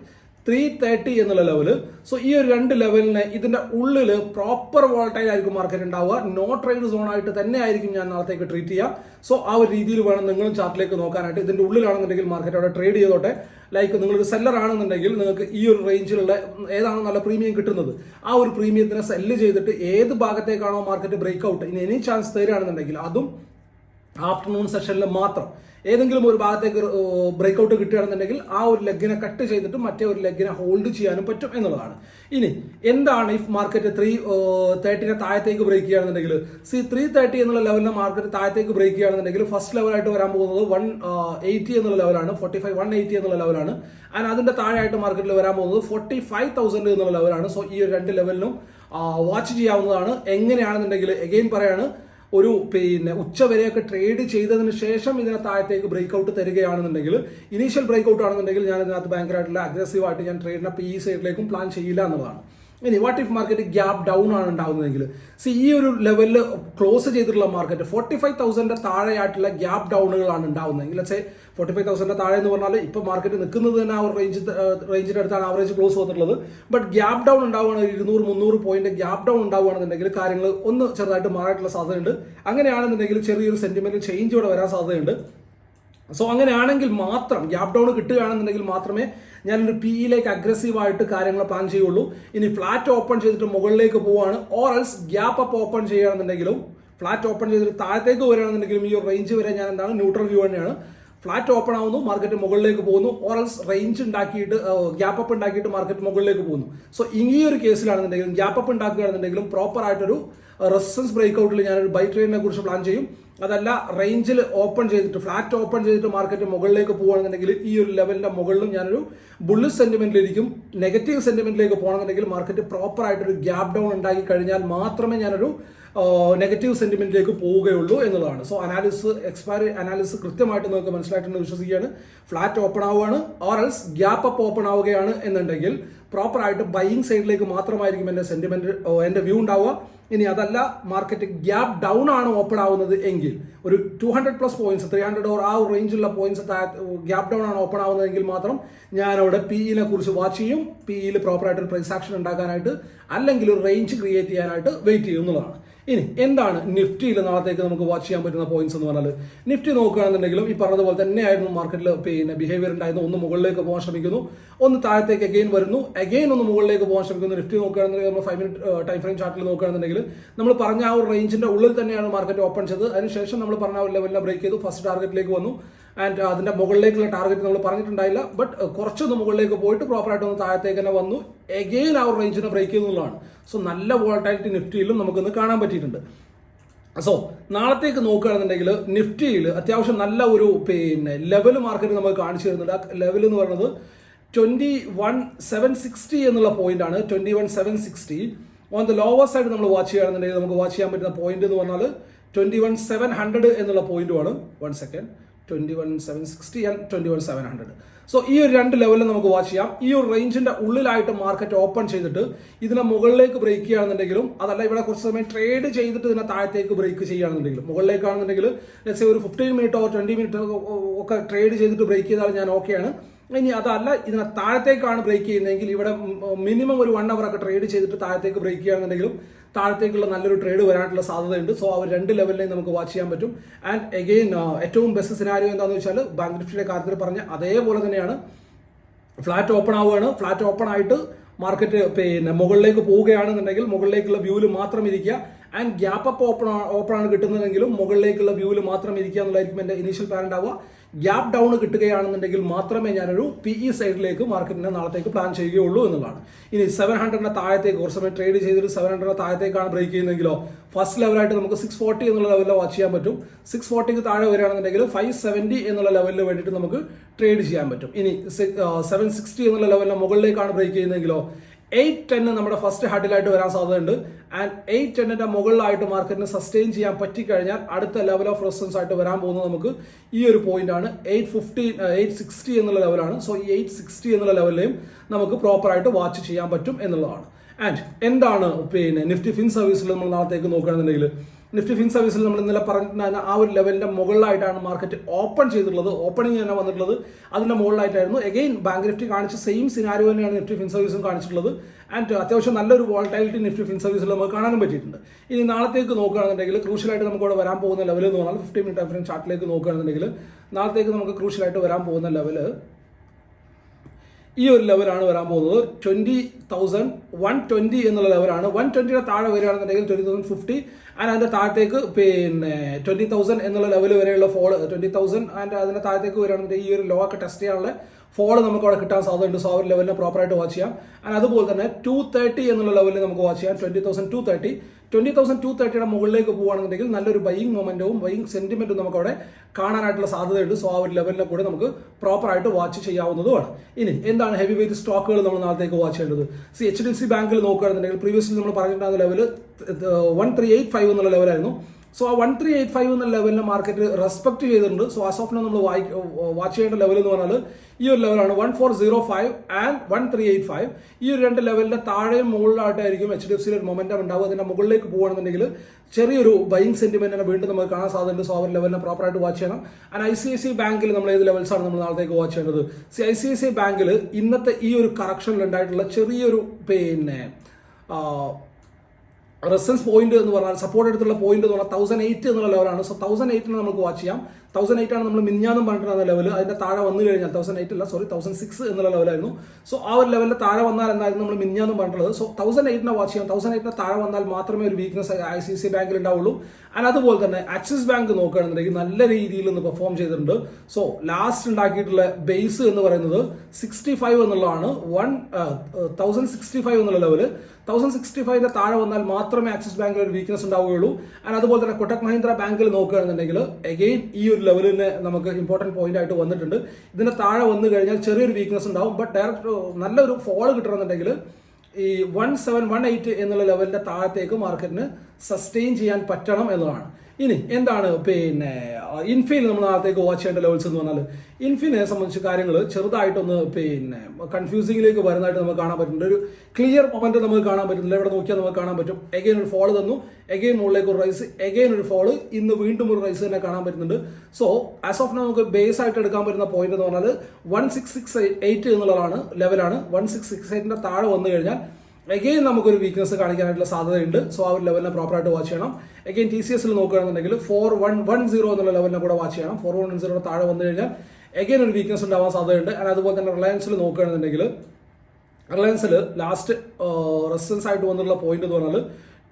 ത്രീ തേർട്ടി എന്നുള്ള ലെവൽ സോ ഈ ഒരു രണ്ട് ലെവലിന് ഇതിന്റെ ഉള്ളിൽ പ്രോപ്പർ വോൾട്ടേജ് ആയിരിക്കും മാർക്കറ്റ് ഉണ്ടാവുക നോ ട്രേഡ് സോൺ ആയിട്ട് തന്നെ ആയിരിക്കും ഞാൻ നാളത്തേക്ക് ട്രീറ്റ് ചെയ്യുക സോ ആ ഒരു രീതിയിൽ വേണം നിങ്ങളും ചാർട്ടിലേക്ക് നോക്കാനായിട്ട്. ഇതിന്റെ ഉള്ളിലാണെന്നുണ്ടെങ്കിൽ മാർക്കറ്റ് അവിടെ ട്രേഡ് ചെയ്തോട്ടെ. ലൈക്ക് നിങ്ങളൊരു സെല്ലർ ആണെന്നുണ്ടെങ്കിൽ നിങ്ങൾക്ക് ഈ ഒരു റേഞ്ചിലുള്ള ഏതാണ് നല്ല പ്രീമിയം കിട്ടുന്നത്? ആ ഒരു പ്രീമിയത്തിനെ സെല്ല് ചെയ്തിട്ട് ഏത് ഭാഗത്തേക്കാണോ മാർക്കറ്റ് ബ്രേക്ക് ഔട്ട് ഇനി എനി ചാൻസ് തരികയാണെന്നുണ്ടെങ്കിൽ അതും ആഫ്റ്റർനൂൺ സെഷനിൽ മാത്രം. ഏതെങ്കിലും ഒരു ഭാഗത്തേക്ക് ബ്രേക്ക്ഔട്ട് കിട്ടുകയാണെന്നുണ്ടെങ്കിൽ ആ ഒരു ലെഗിനെ കട്ട് ചെയ്തിട്ട് മറ്റേ ഒരു ലെഗിനെ ഹോൾഡ് ചെയ്യാനും പറ്റും എന്നുള്ളതാണ്. ഇനി എന്താണ് ഇഫ് മാർക്കറ്റ് ത്രീ തേർട്ടിനെ താഴത്തേക്ക് ബ്രേക്ക് ചെയ്യുകയാണെന്നുണ്ടെങ്കിൽ? സി ത്രീ തേർട്ടി എന്നുള്ള ലെവലിൽ മാർക്കറ്റ് താഴത്തേക്ക് ബ്രേക്ക് ചെയ്യുകയാണെന്നുണ്ടെങ്കിൽ ഫസ്റ്റ് ലെവലായിട്ട് വരാൻ പോകുന്നത് വൺ എയ്റ്റി എന്നുള്ള ലെവലാണ് ഫോർട്ടി ഫൈവ് വൺ എയ്റ്റി എന്നുള്ള ലെവലാണ് ആൻഡ് അതിന്റെ താഴെയായിട്ട് മാർക്കറ്റിൽ വരാൻ പോകുന്നത് ഫോർട്ടി ഫൈവ് തൗസൻഡ് എന്നുള്ള ലെവലാണ് സോ ഈ രണ്ട് ലെവലിനും വാച്ച് ചെയ്യാവുന്നതാണ്. എങ്ങനെയാണെന്നുണ്ടെങ്കിൽ എഗെയിൻ പറയാണ് ഒരു പിന്നെ ഉച്ച വരെയൊക്കെ ട്രേഡ് ചെയ്തതിന് ശേഷം ഇതിനെ താഴത്തേക്ക് ബ്രേക്ക് ഔട്ട് തരികയാണെന്നുണ്ടെങ്കിൽ ഇനീഷ്യൽ ബ്രേക്ക് ഔട്ട് ആണെന്നുണ്ടെങ്കിൽ ഞാൻ ഇതിനകത്ത് ഭയങ്കരമായിട്ടുള്ള അഗ്രസീവായിട്ട് ഞാൻ ട്രേഡിനെ ഈ സൈഡിലേക്കും പ്ലാൻ ചെയ്യില്ല എന്നുള്ളതാണ്. ഇനി what if market gap down ആണ് ഉണ്ടാകുന്നതെങ്കിൽ സി ഈ ഒരു ലെവലിൽ ക്ലോസ് ചെയ്തിട്ടുള്ള മാർക്കറ്റ് ഫോർട്ടി ഫൈവ് തൗസൻഡിന്റെ താഴെയായിട്ടുള്ള ഗ്യാപ്പ് ഡൗണുകളാണ് ഉണ്ടാകുന്നതെങ്കിൽ ലെറ്റ്സ് ഫോർട്ടി ഫൈവ് തൗസൻഡിന്റെ താഴെ എന്ന് പറഞ്ഞാൽ ഇപ്പോൾ മാർക്കറ്റ് നിൽക്കുന്നത് തന്നെ ആ ഒരു റേഞ്ച് റേഞ്ചിന്റെ അടുത്താണ് ആവറേജ് ക്ലോസ് വന്നിട്ടുള്ളത്. ബട്ട് ഗ്യാപ്പ് ഡൗൺ ഉണ്ടാവുകയാണെങ്കിൽ ഇരുന്നൂറ് മുന്നൂറ് പോയിന്റ് ഗ്യാപ്പ് ഡൗൺ ഉണ്ടാവുകയാണെന്നുണ്ടെങ്കിൽ കാര്യങ്ങൾ ഒന്ന് ചെറുതായിട്ട് മാറായിട്ടുള്ള സാധ്യതയുണ്ട്. അങ്ങനെയാണെന്നുണ്ടെങ്കിൽ ചെറിയൊരു സെന്റിമെന്റ് ചേഞ്ച് ഇവിടെ വരാൻ സാധ്യതയുണ്ട്. സോ അങ്ങനെയാണെങ്കിൽ മാത്രം ഗ്യാപ് ഡൗൺ കിട്ടുകയാണെന്നുണ്ടെങ്കിൽ മാത്രമേ ഞാനൊരു പി പിയിലേക്ക് അഗ്രസീവായിട്ട് കാര്യങ്ങൾ പ്ലാൻ ചെയ്യുള്ളൂ. ഇനി ഫ്ലാറ്റ് ഓപ്പൺ ചെയ്തിട്ട് മുകളിലേക്ക് പോവാണ്. Or else gap up open ചെയ്യുകയാണെന്നുണ്ടെങ്കിലും flat open ചെയ്തിട്ട് താഴത്തേക്ക് വരികയാണെന്നുണ്ടെങ്കിലും ഈ ഒരു റേഞ്ച് വരെ ഞാൻ എന്താണ് ന്യൂട്രൽ വ്യൂ തന്നെയാണ്. ഫ്ലാറ്റ് ഓപ്പൺ ആവുന്നു മാർക്കറ്റ് മുകളിലേക്ക് പോകുന്നു. ഓർ എൽസ് റേഞ്ച് ഉണ്ടാക്കിയിട്ട് ഗ്യാപ്പ് അപ്പ് ഉണ്ടാക്കിയിട്ട് മാർക്കറ്റ് മുകളിലേക്ക് പോകുന്നു. സോ ഈ ഒരു കേസിലാണെന്നുണ്ടെങ്കിലും ഗ്യാപ്പ് അപ്പ് ഉണ്ടാക്കുകയാണെന്നുണ്ടെങ്കിലും പ്രോപ്പർ ആയിട്ടൊരു റെസിസ്റ്റൻസ് ബ്രേക്ക്ഔട്ടിൽ ഞാനൊരു ബൈ ട്രെയിനിനെ കുറിച്ച് പ്ലാൻ ചെയ്യും. അതല്ല റേഞ്ചിൽ ഓപ്പൺ ചെയ്തിട്ട് ഫ്ലാറ്റ് ഓപ്പൺ ചെയ്തിട്ട് മാർക്കറ്റ് മുകളിലേക്ക് പോകുകയാണെന്നുണ്ടെങ്കിൽ ഈ ഒരു ലെവലിന്റെ മുകളിലും ഞാനൊരു ബുള്ളിഷ് സെന്റിമെന്റിലിരിക്കും നെഗറ്റീവ് സെന്റിമെന്റിലേക്ക് പോകണമെന്നുണ്ടെങ്കിൽ മാർക്കറ്റ് പ്രോപ്പർ ആയിട്ടൊരു ഗ്യാപ്പ് ഡൗൺ ഉണ്ടാക്കി കഴിഞ്ഞാൽ മാത്രമേ ഞാനൊരു നെഗറ്റീവ് സെന്റിമെന്റിലേക്ക് പോവുകയുള്ളൂ എന്നുള്ളതാണ്. സോ അനാലിസിസ് എക്സ്പയറി അനാലിസിസ് കൃത്യമായിട്ട് നിങ്ങൾക്ക് മനസ്സിലായിട്ടെന്ന് വിശ്വസിക്കുകയാണ്. ഫ്ലാറ്റ് ഓപ്പൺ ആവുകയാണ്. Or else gap up open ആവുകയാണ് എന്നുണ്ടെങ്കിൽ പ്രോപ്പർ ആയിട്ട് ബൈയിങ് സൈഡിലേക്ക് മാത്രമായിരിക്കും എന്റെ സെന്റിമെന്റ് എന്റെ വ്യൂ ഉണ്ടാവുക. ഇനി അതല്ല മാർക്കറ്റ് ഗ്യാപ്പ് ഡൗൺ ആണ് ഓപ്പൺ ആവുന്നത് എങ്കിൽ ഒരു two hundred plus points three hundred or ആ റേഞ്ചിലുള്ള പോയിന്റ്സ് ഗ്യാപ്പ് ഡൗൺ ആണ് ഓപ്പൺ ആവുന്നതെങ്കിൽ മാത്രം ഞാൻ അവിടെ പി ഇനെ കുറിച്ച് വാച്ച് ചെയ്യും. പിഇയിൽ പ്രോപ്പർ ഒരു പ്രൈസ് ആക്ഷൻ ഉണ്ടാക്കാനായിട്ട് അല്ലെങ്കിൽ ഒരു റേഞ്ച് ക്രിയേറ്റ് ചെയ്യാനായിട്ട് വെയിറ്റ് ചെയ്യും എന്നുള്ളതാണ്. ഇനി എന്താണ് നിഫ്റ്റിയിൽ നാളത്തേക്ക് നമുക്ക് വാച്ച് ചെയ്യാൻ പറ്റുന്ന പോയിന്റ്സ് എന്ന് പറഞ്ഞാൽ നിഫ്റ്റി നോക്കുകയാണെന്നുണ്ടെങ്കിലും ഈ പറഞ്ഞതുപോലെ തന്നെയായിരുന്നു മാർക്കറ്റിൽ പിന്നെ ബിഹേവിയർ ഉണ്ടായിരുന്നു ഒന്ന് മുകളിലേക്ക് പോകാൻ ശ്രമിക്കുന്നു. ഒന്ന് താഴത്തേക്ക് അഗെയിൻ വരുന്നു. അഗെയിൻ ഒന്ന് മുകളിലേക്ക് പോകാൻ ശ്രമിക്കുന്നു. നിഫ്റ്റി നോക്കുകയാണെന്നുണ്ടെങ്കിൽ നമ്മൾ ഫൈവ് മിനിറ്റ് ടൈം ഫ്രെയിം ചാർട്ടിൽ നോക്കുകയാണെന്നുണ്ടെങ്കിൽ നമ്മൾ പറഞ്ഞ ആ ഒരു റേഞ്ചിന്റെ ഉള്ളിൽ തന്നെയാണ് മാർക്കറ്റ് ഓപ്പൺ ചെയ്തത്. അതിനുശേഷം നമ്മൾ പറഞ്ഞ ആ ഒരു ലെവലിനെ ബ്രേക്ക് ചെയ്തു. ഫസ്റ്റ് ടാർഗറ്റിലേക്ക് വന്നു. ആൻഡ് അതിന്റെ മുകളിലേക്കുള്ള ടാർഗറ്റ് നമ്മൾ പറഞ്ഞിട്ടുണ്ടായില്ല. ബട്ട് കുറച്ചൊന്ന് മുകളിലേക്ക് പോയിട്ട് പ്രോപ്പറായിട്ട് ഒന്ന് താഴത്തേക്ക് തന്നെ വന്നു. എഗെയിൻ ആ റേഞ്ചിനെ ബ്രേക്ക് ചെയ്യുന്നതാണ്. സോ നല്ല വോൾട്ടാലിറ്റി നിഫ്റ്റിയിലും നമുക്കിന്ന് കാണാൻ പറ്റിയിട്ടുണ്ട്. സോ നാളത്തേക്ക് നോക്കുകയാണെന്നുണ്ടെങ്കിൽ നിഫ്റ്റിയിൽ അത്യാവശ്യം നല്ല ഒരു പിന്നെ ലെവൽ മാർക്കറ്റ് നമുക്ക് കാണിച്ചു തരുന്നുണ്ട്. ആ ലെവൽ എന്ന് പറയുന്നത് ട്വന്റി വൺ സെവൻ സിക്സ്റ്റി എന്നുള്ള പോയിന്റ് ആണ്. Twenty one seven sixty on the lower side നമ്മൾ വാച്ച് ചെയ്യുകയാണെന്നുണ്ടെങ്കിൽ നമുക്ക് വാച്ച് ചെയ്യാൻ പറ്റുന്ന പോയിന്റ് എന്ന് പറഞ്ഞാൽ ട്വന്റി വൺ സെവൻ ഹൺഡ്രഡ് എന്നുള്ള പോയിന്റുമാണ് one second twenty one seven sixty and twenty one seven hundred so ഈ ഒരു രണ്ട് ലെവലിൽ നമുക്ക് വാച്ച് ചെയ്യാം. ഈ ഒരു റേഞ്ചിന്റെ ഉള്ളിലായിട്ട് മാർക്കറ്റ് ഓപ്പൺ ചെയ്തിട്ട് ഇതിനെ മുകളിലേക്ക് ബ്രേക്ക് ചെയ്യുകയാണെന്നുണ്ടെങ്കിലും അതല്ല ഇവിടെ കുറച്ച് സമയം ട്രേഡ് ചെയ്തിട്ട് ഇതിനെ താഴത്തേക്ക് ബ്രേക്ക് ചെയ്യുകയാണെന്നുണ്ടെങ്കിലും മുകളിലേക്കാണെന്നുണ്ടെങ്കിൽ ലെറ്റ്സ് ഒരു ഫിഫ്റ്റീൻ മിനിറ്റോ ട്വന്റി മിനിറ്റ് ഒക്കെ ട്രേഡ് ചെയ്തിട്ട് ബ്രേക്ക് ചെയ്താൽ ഞാൻ ഓക്കെയാണ് ഇനി അതല്ല ഇതിനെ താഴത്തേക്കാണ് ബ്രേക്ക് ചെയ്യുന്നതെങ്കിൽ ഇവിടെ മിനിമം ഒരു വൺ അവർ ഒക്കെ ട്രേഡ് ചെയ്തിട്ട് താഴത്തേക്ക് ബ്രേക്ക് ചെയ്യുകയാണെന്നുണ്ടെങ്കിലും താഴത്തേക്കുള്ള നല്ലൊരു ട്രേഡ് വരാനുള്ള സാധ്യതയുണ്ട്. സോ അവർ രണ്ട് ലെവലിലെയും നമുക്ക് വാച്ച് ചെയ്യാൻ പറ്റും. ആൻഡ് എഗെയിൻ ഏറ്റവും ബെസ്റ്റ് സിനാരിയോ എന്താണെന്ന് വെച്ചാൽ ബാങ്ക് നിഫ്റ്റിയുടെ കാര്യത്തിൽ പറഞ്ഞ അതേപോലെ തന്നെയാണ്. ഫ്ലാറ്റ് ഓപ്പൺ ആവുകയാണ്. ഫ്ലാറ്റ് ഓപ്പൺ ആയിട്ട് മാർക്കറ്റ് പിന്നെ മുകളിലേക്ക് പോവുകയാണെന്നുണ്ടെങ്കിൽ മുകളിലേക്കുള്ള വ്യൂവിൽ മാത്രം ഇരിക്കുക. And gap up open open ആണ് കിട്ടുന്നതെങ്കിലും മുകളിലേക്കുള്ള വ്യൂവിൽ മാത്രം ഇരിക്കുക എന്നുള്ളതായിരിക്കും എന്റെ ഇനീഷ്യൽ പ്ലാൻ ഉണ്ടാവുക ഗ്യാപ്പ് ഡൗൺ കിട്ടുകയാണെന്നുണ്ടെങ്കിൽ മാത്രമേ ഞാനൊരു പി ഇ സൈഡിലേക്ക് മാർക്കറ്റിനെ നാളത്തേക്ക് പ്ലാൻ ചെയ്യുകയുള്ളൂ എന്നുള്ളതാണ്. ഇനി സെവൻ ഹൺഡ്രഡിന്റെ താഴത്തേക്ക് കുറച്ച് സമയം ട്രേഡ് ചെയ്തിട്ട് സെവൻ ഹൺഡ്രഡിന്റെ താഴത്തേക്കാണ് ബ്രേക്ക് ചെയ്യുന്നതെങ്കിലോ ഫസ്റ്റ് ലെവലായിട്ട് നമുക്ക് സിക്സ് ഫോർട്ടി എന്നുള്ള ലെവലിൽ വാച്ച് ചെയ്യാൻ പറ്റും. സിക്സ് ഫോർട്ടിക്ക് താഴെ വരികയാണെന്നുണ്ടെങ്കിൽ ഫൈവ് സെവന്റി എന്നുള്ള ലെവലിൽ വേണ്ടിയിട്ട് നമുക്ക് ട്രേഡ് ചെയ്യാൻ പറ്റും. ഇനി സെവൻ സിക്സ്റ്റി എന്നുള്ള ലെവലിന് മുകളിലേക്കാണ് ബ്രേക്ക് ചെയ്യുന്നതെങ്കിലോ എയ്റ്റ് ടെന്ന് നമ്മുടെ ഫസ്റ്റ് ഹഡിലായിട്ട് വരാൻ സാധ്യതയുണ്ട്. ആൻഡ് എയ്റ്റ് ടെന്നിന്റെ മുകളിലായിട്ട് മാർക്കറ്റിന് സസ്റ്റെയിൻ ചെയ്യാൻ പറ്റിക്കഴിഞ്ഞാൽ അടുത്ത ലെവൽ ഓഫ് റെസിസ്റ്റൻസ് ആയിട്ട് വരാൻ പോകുന്നത് നമുക്ക് ഈ ഒരു പോയിന്റ് ആണ്. എയ്റ്റ് ഫിഫ്റ്റി എയ്റ്റ് സിക്സ്റ്റി എന്നുള്ള ലെവലാണ് സോ ഈ എയ്റ്റ് സിക്സ്റ്റി എന്നുള്ള ലെവലിലെയും നമുക്ക് പ്രോപ്പറായിട്ട് വാച്ച് ചെയ്യാൻ പറ്റും എന്നുള്ളതാണ്. ആൻഡ് എന്താണ് പിന്നെ നിഫ്റ്റി ഫിൻ സർവീസിൽ നമ്മൾ നാളത്തേക്ക് നോക്കുകയാണെന്നുണ്ടെങ്കിൽ നിഫ്റ്റി ഫിൻ സർവീസിൽ നമ്മൾ ഇന്നലെ പറഞ്ഞ ആ ഒരു ലെവലിന്റെ മുകളിലായിട്ടാണ് മാർക്കറ്റ് ഓപ്പൺ ചെയ്തിട്ടുള്ളത്. ഓപ്പണിങ് തന്നെ വന്നിട്ടുള്ളത്. അതിന്റെ മുകളിലായിട്ടായിരുന്നു. എഗെയിൻ ബാങ്ക് നിഫ്റ്റി കാണിച്ച സെയിം സിനാരിയോ തന്നെയാണ് നിഫ്റ്റി ഫിൻ സർവീസും കാണിച്ചിട്ടുള്ളത്. ആൻഡ് അത്യാവശ്യം നല്ലൊരു വോൾട്ടാലിറ്റി നിഫ്റ്റി ഫിൻ സർവീസിൽ നമുക്ക് കാണാനും പറ്റിയിട്ടുണ്ട്. ഇനി നാളത്തേക്ക് നോക്കുകയാണെന്നുണ്ടെങ്കിൽ ക്രൂഷ്യലായിട്ട് നമുക്ക് ഇവിടെ വരാൻ പോകുന്ന ലെവൽ എന്ന് പറഞ്ഞാൽ ഫിഫ്റ്റി മിനിറ്റ് ടൈം ചാർട്ടിലേക്ക് നോക്കുകയാണെന്നുണ്ടെങ്കിൽ നാളത്തേക്ക് നമുക്ക് ക്രൂഷ്യലായിട്ട് വരാൻ പോകുന്ന ലെവൽ ഈ ഒരു ലെവലാണ് വരാൻ പോകുന്നത്. ട്വന്റി തൗസൻഡ് വൺ ട്വന്റി എന്നുള്ള ലെവലാണ് വൺ ട്വന്റിയുടെ താഴെ വരികയാണെന്നുണ്ടെങ്കിൽ ട്വന്റി തൗസൻഡ് ഫിഫ്റ്റി ആൻഡ് അതിന്റെ താഴത്തേക്ക് പിന്നെ ട്വന്റി തൗസൻഡ് എന്നുള്ള ലെവൽ വരെയുള്ള ഫോൾ ട്വന്റി തൗസൻഡ് ആൻഡ് അതിന്റെ താഴത്തേക്ക് വരികയാണെന്നുണ്ടെങ്കിൽ ഈ ഒരു ലോ ഒക്കെ ടെസ്റ്റ് ചെയ്യാനുള്ള ഫോൾ നമുക്ക് അവിടെ കിട്ടാൻ സാധ്യതയുണ്ട്. സോ ആ ഒരു ലെവലിനെ പ്രോപ്പറായിട്ട് വാച്ച് ചെയ്യാം. ആൻഡ് അതുപോലെ തന്നെ ടു തേർട്ടി എന്നുള്ള ലെവലിൽ നമുക്ക് വാച്ച് ചെയ്യാം. Twenty thousand two thirty twenty thousand two തേർട്ടിയുടെ മുകളിലേക്ക് പോകുകയാണെന്നുണ്ടെങ്കിൽ നല്ലൊരു ബൈയിങ് മൊമെന്റവും ബൈയിങ് സെന്റിമെന്റും നമുക്ക് അവിടെ കാണാനായിട്ടുള്ള സാധ്യതയുണ്ട്. സോ ആ ഒരു ലെവലിനെ കൂടെ നമുക്ക് പ്രോപ്പറായിട്ട് വാച്ച് ചെയ്യാവുന്നതുമാണ്. ഇനി എന്താണ് ഹെവി വെയിറ്റ് സ്റ്റോക്കുകൾ നമ്മൾ നാളത്തേക്ക് വാച്ച് ചെയ്യേണ്ടത്? See H D F C ബാങ്കിൽ നോക്കുകയാണെന്നുണ്ടെങ്കിൽ പ്രീവിയസ്ലി നമ്മൾ പറഞ്ഞിട്ടുണ്ടായിരുന്ന level one three eight five എന്നുള്ള ലെവലായിരുന്നു സോ ആ വൺ ത്രീ എയ്റ്റ് ഫൈവ് എന്ന ലെവലിനെ മാർക്കറ്റ് റെസ്പെക്ട് ചെയ്തിട്ടുണ്ട്. സോ ആസ് ഓഫ് നമ്മൾ വാച്ച് ചെയ്യേണ്ട ലെവൽ എന്ന് പറഞ്ഞാൽ ഈ ഒരു ലെവലാണ് one four zero five and one three eight five ഈ ഒരു രണ്ട് ലെവലിന്റെ താഴെയും മുകളിലായിട്ടായിരിക്കും എച്ച് ഡി എഫ് സിയിൽ ഒരു മൊമെന്റം ഉണ്ടാവും അതിന്റെ മുകളിലേക്ക് പോകുകയാണെന്നുണ്ടെങ്കിൽ ചെറിയൊരു ബൈങ് സെന്റിമെന്റിനെ വീണ്ടും നമുക്ക് കാണാൻ സാധ്യതയുണ്ട്. സോ അവർ ലെവലിനെ പ്രോപ്പറായിട്ട് വാച്ച് ചെയ്യണം. And I C I C ബാങ്കിൽ നമ്മൾ ഏത് ലെവൽസ് ആണ് നമ്മൾ നാളത്തേക്ക് വാച്ച് ചെയ്യുന്നത് see I C I C ബാങ്കിൽ ഇന്നത്തെ ഈ ഒരു കറക്ഷനിൽ ഉണ്ടായിട്ടുള്ള ചെറിയൊരു പിന്നെ റെസൻസ് പോയിന്റ് എന്ന് പറഞ്ഞാൽ സപ്പോർട്ട് എടുത്തുള്ള പോയിന്റ് എന്ന് പറഞ്ഞാൽ തൗസൻഡ് എയ്റ്റ് എന്നുള്ള ലെവലാണ് സോ തൗസൻഡ് എയ്റ്റിന് നമുക്ക് വാച്ച് ചെയ്യാം. തൗസൻഡ് എയ്റ്റ് ആണ് നമ്മൾ മിനിഞ്ഞാന്നും പറഞ്ഞിട്ടുള്ള ലെവൽ അതിന്റെ താഴെ വന്നു കഴിഞ്ഞാൽ തൗസൻഡ് എയ്റ്റ് അല്ല സോറി തൗസൻഡ് സിക്സ് എന്നുള്ള ലെവലായിരുന്നു സോ ആ ഒരു ലെവലിൽ താഴെ വന്നാൽ എന്നായിരുന്നു നമ്മൾ മിനിഞ്ഞാന്നും പറഞ്ഞിട്ടുള്ളത്. സോ തൗസൻഡ് എയ്റ്റിനെ വാച്ച് ചെയ്യാം. തൗസൻഡ് എയ്റ്റിന് താഴെ വന്നാൽ മാത്രമേ ഒരു വീക്ക്നെസ് ഐ സി സി ബാങ്കിൽ ഉണ്ടാവുള്ളൂ. ആൻഡ് അതുപോലെ തന്നെ ആക്സിസ് ബാങ്ക് നോക്കുകയാണെന്നുണ്ടെങ്കിൽ നല്ല രീതിയിൽ ഒന്ന് പെർഫോം ചെയ്തിട്ടുണ്ട്. സോ ലാസ്റ്റ് ഉണ്ടാക്കിയിട്ടുള്ള ബേസ് എന്ന് പറയുന്നത് സിക്സ്റ്റി ഫൈവ് എന്നുള്ളതാണ്. വൺ തൗസൻഡ് സിക്സ്റ്റി ഫൈവ് എന്നുള്ള ലെവൽ തൗസൻഡ് സിക്സ്റ്റി ഫൈവിന്റെ താഴെ വന്നാൽ മാത്രമേ ആക്സിസ് ബാങ്കിൽ ഒരു വീക്ക്നെസ് ഉണ്ടാവുകയുള്ളൂ. ആൻഡ് അതുപോലെ തന്നെ കൊട്ടക് മഹീന്ദ്ര ബാങ്കിൽ നോക്കുകയാണെന്നുണ്ടെങ്കിൽ അഗെയിൻ ഈ ഒരു ലെവലിന് നമുക്ക് ഇമ്പോർട്ടന്റ് പോയിന്റ് ആയിട്ട് വന്നിട്ടുണ്ട്. ഇതിന് താഴെ വന്നു കഴിഞ്ഞാൽ ചെറിയൊരു വീക്ക്നെസ് ഉണ്ടാവും. ബട്ട് ഡയറക്റ്റ് നല്ലൊരു ഫോൾ കിട്ടണമെന്നുണ്ടെങ്കിൽ ഈ വൺ സെവൻ വൺ എയ്റ്റ് എന്നുള്ള ലെവലിന്റെ താഴത്തേക്ക് മാർക്കറ്റിന് സസ്റ്റെയിൻ ചെയ്യാൻ പറ്റണം എന്നതാണ്. ഇനി എന്താണ് പിന്നെ ഇൻഫിൽ നമ്മൾ നാളത്തേക്ക് വാച്ച് ചെയ്യേണ്ട ലെവൽസ് എന്ന് പറഞ്ഞാൽ ഇൻഫിനെ സംബന്ധിച്ച് കാര്യങ്ങൾ ചെറുതായിട്ടൊന്ന് പിന്നെ കൺഫ്യൂസിംഗിലേക്ക് വരുന്നതായിട്ട് നമുക്ക് കാണാൻ പറ്റുന്നുണ്ട്. ഒരു ക്ലിയർ മൊമെന്റ് നമുക്ക് കാണാൻ പറ്റുന്നില്ല ഇവിടെ നോക്കിയാൽ നമുക്ക് കാണാൻ പറ്റും. എഗെയിൻ ഒരു ഫോൾ തന്നു. എഗെയിൻ മുകളിലേക്ക് ഒരു റൈസ് എഗെയിൻ ഒരു ഫോൾ ഇന്ന് വീണ്ടും ഒരു റൈസ് തന്നെ കാണാൻ പറ്റുന്നുണ്ട്. സോ ആസ് ഓഫ് നമുക്ക് ബേസ് ആയിട്ട് എടുക്കാൻ പറ്റുന്ന പോയിന്റ് എന്ന് പറഞ്ഞാൽ വൺ സിക്സ് സിക്സ് എയ്റ്റ് എന്നുള്ളതാണ് ലെവലാണ് വൺ സിക്സ് സിക്സ് എയ്റ്റിന്റെ താഴെ വന്നു കഴിഞ്ഞാൽ എഗെയിൻ നമുക്കൊരു വീക്ക്നസ് കാണിക്കാനായിട്ടുള്ള സാധ്യതയുണ്ട്. സോ ആ ഒരു ലെവലിനെ പ്രോപ്പറായിട്ട് വാച്ച് ചെയ്യണം. എഗെയിൻ ടി സി എസിൽ നോക്കുകയാണെന്നുണ്ടെങ്കിൽ ഫോർ വൺ വൺ സീറോ എന്നുള്ള ലെവലിനെ കൂടെ വാച്ച് ചെയ്യണം. ഫോർ വൺ സീറോ താഴെ വന്നു കഴിഞ്ഞാൽ എഗെയിൻ ഒരു വീക്ക്നസ് ഉണ്ടാവാൻ സാധ്യതയുണ്ട്. ആൻഡ് അതുപോലെ തന്നെ റിലയൻസിൽ നോക്കുകയാണെന്നുണ്ടെങ്കിൽ റിലയൻസിൽ ലാസ്റ്റ് റെസിസ്റ്റൻസ് ആയിട്ട് വന്നിട്ടുള്ള പോയിന്റ് എന്ന് പറഞ്ഞാൽ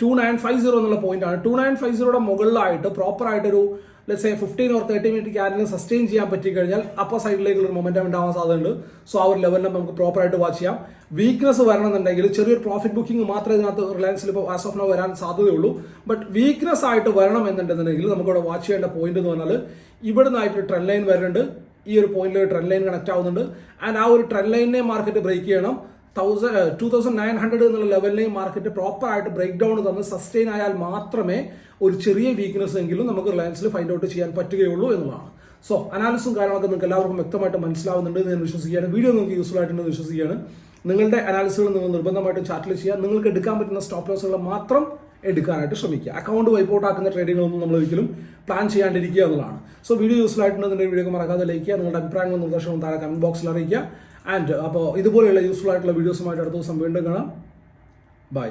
ടു നയൻ ഫൈവ് സീറോ എന്നുള്ള പോയിന്റ് ആണ്. ടു നയൻ ഫൈവ് സീറോയുടെ മുകളിലായിട്ട് പ്രോപ്പർ ആയിട്ടൊരു let's say fifteen or thirty minute ക്യാരിന് sustain ചെയ്യാൻ പറ്റി കഴിഞ്ഞാൽ അപ്പർ സൈഡിലേക്കുള്ള ഒരു മൊമെന്റം ഉണ്ടാവാൻ സാധ്യതയുണ്ട്. സോ ആ ഒരു ലെവലിനെ നമുക്ക് പ്രോപ്പർ ആയിട്ട് വാച്ച് ചെയ്യാം. വീക്ക്നെസ് വരണമെന്നുണ്ടെങ്കിൽ ചെറിയൊരു പ്രോഫിറ്റ് ബുക്കിംഗ് മാത്രമേ ഇതിനകത്ത് റിലയൻസിൽ ഇപ്പോൾ ആസ് ഓഫ് നോ വരാൻ സാധ്യതയുള്ളൂ. ബട്ട് വീക്ക്നെസ് ആയിട്ട് വരണം എന്നുണ്ടെന്നുണ്ടെങ്കിൽ നമുക്കിവിടെ വാച്ച് ചെയ്യേണ്ട പോയിന്റ് എന്ന് പറഞ്ഞാൽ ഇവിടെ നിന്നായിട്ട് ട്രെൻഡ് ലൈൻ വരുന്നുണ്ട്. ഈ ഒരു പോയിന്റിൽ ട്രെൻഡ് ലൈൻ കണക്ട് ആവുന്നുണ്ട്. ആൻഡ് ആ ഒരു ട്രെൻഡ് ലൈനിനെ മാർക്കറ്റ് ബ്രേക്ക് ചെയ്യണം. Thousand two thousand nine hundred എന്നുള്ള ലെവലിനെയും മാർക്കറ്റ് പ്രോപ്പർ ആയിട്ട് ബ്രേക്ക് ഡൗൺ തന്ന് സസ്റ്റെയിൻ ആയാൽ മാത്രമേ ഒരു ചെറിയ വീക്ക്നെസ് എങ്കിലും നമുക്ക് റിലയൻസിൽ ഫൈൻഡ് ഔട്ട് ചെയ്യാൻ പറ്റുകയുള്ളൂ എന്നുള്ളതാണ്. സോ അനാലിസും കാര്യങ്ങളൊക്കെ നിങ്ങൾക്ക് എല്ലാവർക്കും വ്യക്തമായിട്ട് മനസ്സിലാവുന്നുണ്ട് എന്ന് ഞാൻ വിശ്വസിക്കുകയാണ്. വീഡിയോ നിങ്ങൾക്ക് യൂസ്ഫുൾ ആയിട്ടുണ്ട് വിശ്വസിക്കുകയാണ്. നിങ്ങളുടെ അനാലിസുകൾ നിങ്ങൾ നിർബന്ധമായിട്ടും ചാറ്റിൽ ചെയ്യുക. നിങ്ങൾക്ക് എടുക്കാൻ പറ്റുന്ന സ്റ്റോപ്പ് ലോസുകൾ മാത്രം എടുക്കാനായിട്ട് ശ്രമിക്കുക. അക്കൗണ്ട് വൈപ്പ് ഔട്ട് ആക്കുന്ന ട്രേഡിങ്ങുകളൊന്നും നമ്മൾ ഒരിക്കലും പ്ലാൻ ചെയ്യാണ്ടിരിക്കുക എന്നുള്ളതാണ്. സോ വീഡിയോ യൂസ്ഫുൾ ആയിട്ടുണ്ടെന്നുണ്ടെങ്കിൽ വീഡിയോ മറക്കാതെ ലൈക്ക് ചെയ്യുക. നിങ്ങളുടെ അഭിപ്രായങ്ങളും നിർദ്ദേശങ്ങളും താഴെ കമന്റ് ബോക്സിൽ അറിയിക്കുക. ആൻഡ് അപ്പോൾ ഇതുപോലെയുള്ള യൂസ്ഫുൾ ആയിട്ടുള്ള വീഡിയോസുമായിട്ട് അടുത്ത ദിവസം വീണ്ടും കാണാം. ബൈ